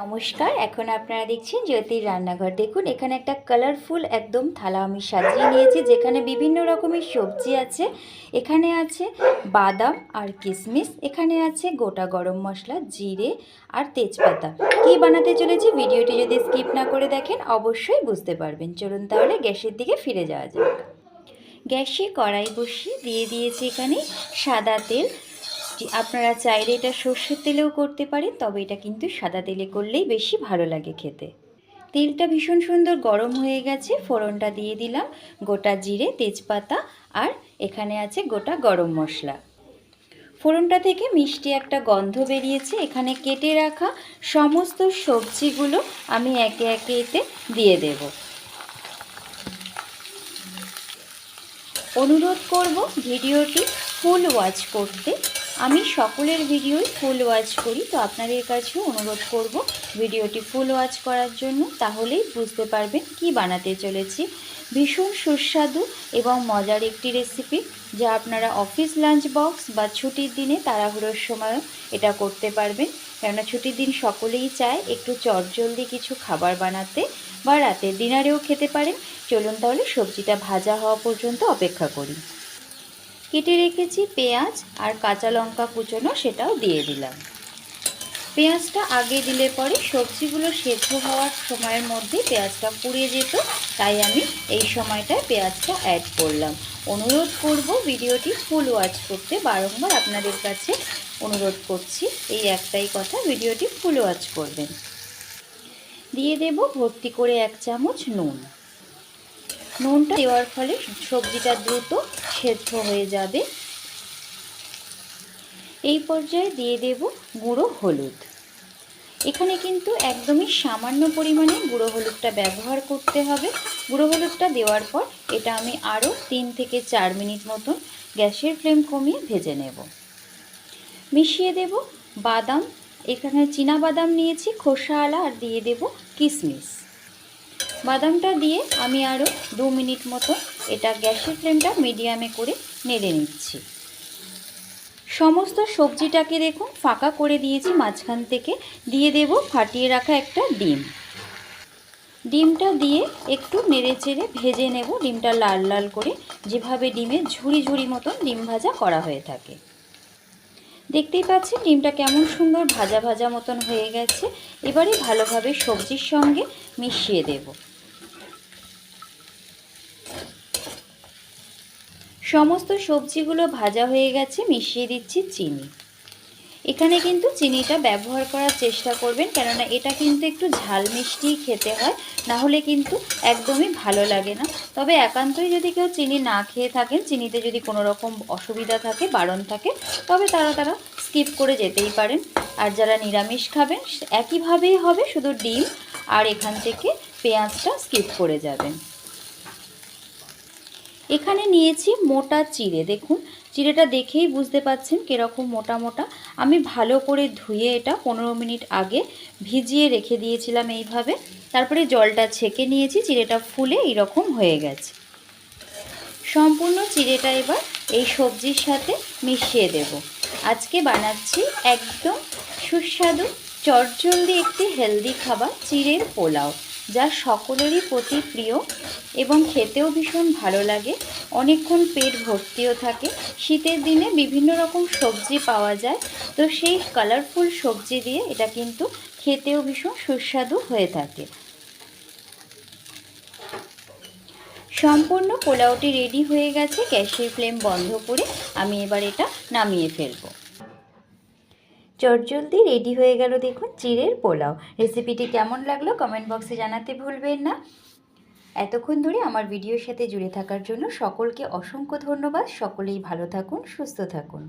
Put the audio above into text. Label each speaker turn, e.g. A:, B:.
A: নমস্কার, এখন আপনারা দেখছেন জ্যোতির রান্নাঘর। দেখুন, এখানে একটা কালারফুল একদম থালা আমি সাজিয়ে নিয়েছি, যেখানে বিভিন্ন রকমের সবজি আছে। এখানে আছে বাদাম আর কিশমিশ এখানে আছে গোটা গরম মশলা, জিরে আর তেজপাতা। কী বানাতে চলেছি? ভিডিওটি যদি স্কিপ না করে দেখেন, অবশ্যই বুঝতে পারবেন। চলুন তাহলে গ্যাসের দিকে ফিরে যাওয়া যাক। গ্যাসে কড়াই বসিয়ে দিয়ে দিয়েছি এখানে সাদা তেল আপনারা চাইলে এটা সর্ষের তেলেও করতে পারেন, তবে এটা কিন্তু সাদা তেলে করলেই বেশি ভালো লাগে খেতে। তেলটা ভীষণ সুন্দর গরম হয়ে গেছে, ফোড়নটা দিয়ে দিলাম, গোটা জিরে, তেজপাতা, আর এখানে আছে গোটা গরম মশলা। ফোড়নটা থেকে মিষ্টি একটা গন্ধ বেরিয়েছে, এখানে কেটে রাখা সমস্ত সবজিগুলো আমি একে একে এতে দিয়ে দেব। অনুরোধ করব ভিডিওটি ফুল ওয়াচ করতে। আমি সকলের ভিডিওই ফুল ওয়াচ করি, তো আপনাদের কাছেও অনুরোধ করব ভিডিওটি ফুল ওয়াচ করার জন্য, তাহলেই বুঝতে পারবেন কি বানাতে চলেছি। ভীষণ সুস্বাদু এবং মজার একটি রেসিপি যা আপনারা অফিস লাঞ্চ বক্স বা ছুটির দিনে তাড়াহুড়োর সময়ও এটা করতে পারবেন। কেননা ছুটির দিন সকলেই চায় একটু চটজলদি কিছু খাবার বানাতে, বা রাতে ডিনারেও খেতে পারেন। চলুন তাহলে সবজিটা ভাজা হওয়া পর্যন্ত অপেক্ষা করি। কেটে রেখেছি পেঁয়াজ আর কাঁচা লঙ্কা কুচোনো সেটাও দিয়ে দিলাম। পেঁয়াজটা আগে দিলে পরে সবজিগুলো সেদ্ধ হওয়ার সময়ের মধ্যে পেঁয়াজটা পুড়ে যেত, তাই আমি এই সময়টায় পেঁয়াজটা অ্যাড করলাম। অনুরোধ করব ভিডিওটি ফুল ওয়াচ করতে, বারংবার আপনাদের কাছে অনুরোধ করছি এই একটাই কথা, ভিডিওটি ফুল ওয়াচ করবেন। দিয়ে দেব ভর্তি করে এক চামচ নুন। নুনটা দেওয়ার ফলে সবজিটা দ্রুত সেদ্ধ হয়ে যাবে। এই পর্যায়ে দিয়ে দেব গুঁড়ো হলুদ। এখানে কিন্তু একদমই সামান্য পরিমাণে গুঁড়ো হলুদটা ব্যবহার করতে হবে। গুঁড়ো হলুদটা দেওয়ার পর এটা আমি আরও তিন থেকে চার মিনিট মতন গ্যাসের ফ্লেম কমিয়ে ভেজে নেব। মিশিয়ে দেব বাদাম। এখানে চীনা বাদাম নিয়েছি, খোসা আলা, আর দিয়ে দেব কিশমিশ। বাদামটা দিয়ে আমি আরও দু মিনিট মতো এটা গ্যাসের ফ্লেমটা মিডিয়ামে করে নেড়ে নিচ্ছি। সমস্ত সবজিটাকে দেখুন, ফাঁকা করে দিয়েছি, মাঝখান থেকে দিয়ে দেব ফাটিয়ে রাখা একটা ডিম। ডিমটা দিয়ে একটু নেড়ে চেড়ে ভেজে নেব, ডিমটা লাল লাল করে যেভাবে ডিমের ঝুড়ি ঝুড়ি মতন ডিম ভাজা করা হয়ে থাকে। দেখতেই পাচ্ছেন, ডিমটা কেমন সুন্দর ভাজা ভাজা মতন হয়ে গেছে। এবারে ভালোভাবে সবজির সঙ্গে মিশিয়ে দেব। সমস্ত সবজিগুলো ভাজা হয়ে গেছে, মিশিয়ে দিচ্ছি চিনি। এখানে কিন্তু চিনিটা ব্যবহার করার চেষ্টা করবেন, কেননা এটা কিন্তু একটু ঝাল মিষ্টি খেতে হয়, না হলে কিন্তু একদমই ভালো লাগে না। তবে একান্তই যদি কেউ চিনি না খেয়ে থাকেন, চিনিতে যদি কোনো রকম অসুবিধা থাকে, বারণ থাকে, তবে তারা তারা স্কিপ করে যেতেই পারেন। আর যারা নিরামিষ খাবেন, একইভাবেই হবে, শুধু ডিম আর এখান থেকে পেঁয়াজটা স্কিপ করে যাবেন। এখানে নিয়েছি মোটা চিড়ে, দেখুন। চিড়েটা দেখেই বুঝতে পাচ্ছেন কীরকম মোটা মোটা। আমি ভালো করে ধুয়ে এটা পনেরো মিনিট আগে ভিজিয়ে রেখে দিয়েছিলাম এইভাবে। তারপরে জলটা ছেঁকে নিয়েছি, চিড়েটা ফুলে এইরকম হয়ে গেছে। সম্পূর্ণ চিড়েটা এবার এই সবজির সাথে মিশিয়ে দেব। আজকে বানাচ্ছি একদম সুস্বাদু, চটজলদি একটি হেলদি খাবার, চিড়ের পোলাও। যা সকলেরই প্রতি প্রিয় এবং খেতেও ভীষণ ভালো লাগে। অনেকক্ষণ পেট ভর্তিও থাকে। শীতের দিনে বিভিন্ন রকম সবজি পাওয়া যায়। তো সেই কালারফুল সবজি দিয়ে এটা কিন্তু খেতেও ভীষণ সুস্বাদু হয়ে থাকে। সম্পূর্ণ পোলাওটি রেডি হয়ে গেছে। গ্যাসের ফ্লেম বন্ধ করে আমি এবার এটা নামিয়ে ফেলব। চটজলদি রেডি হয়ে গেল দেখুন চিড়ের পোলাও। রেসিপিটি কেমন লাগল কমেন্ট বক্সে জানাতে ভুলবেন না। এতক্ষণ ধরে আমার ভিডিওর সাথে জুড়ে থাকার জন্য সকলকে অসংখ্য ধন্যবাদ। সকলেই ভালো থাকুন, সুস্থ থাকুন।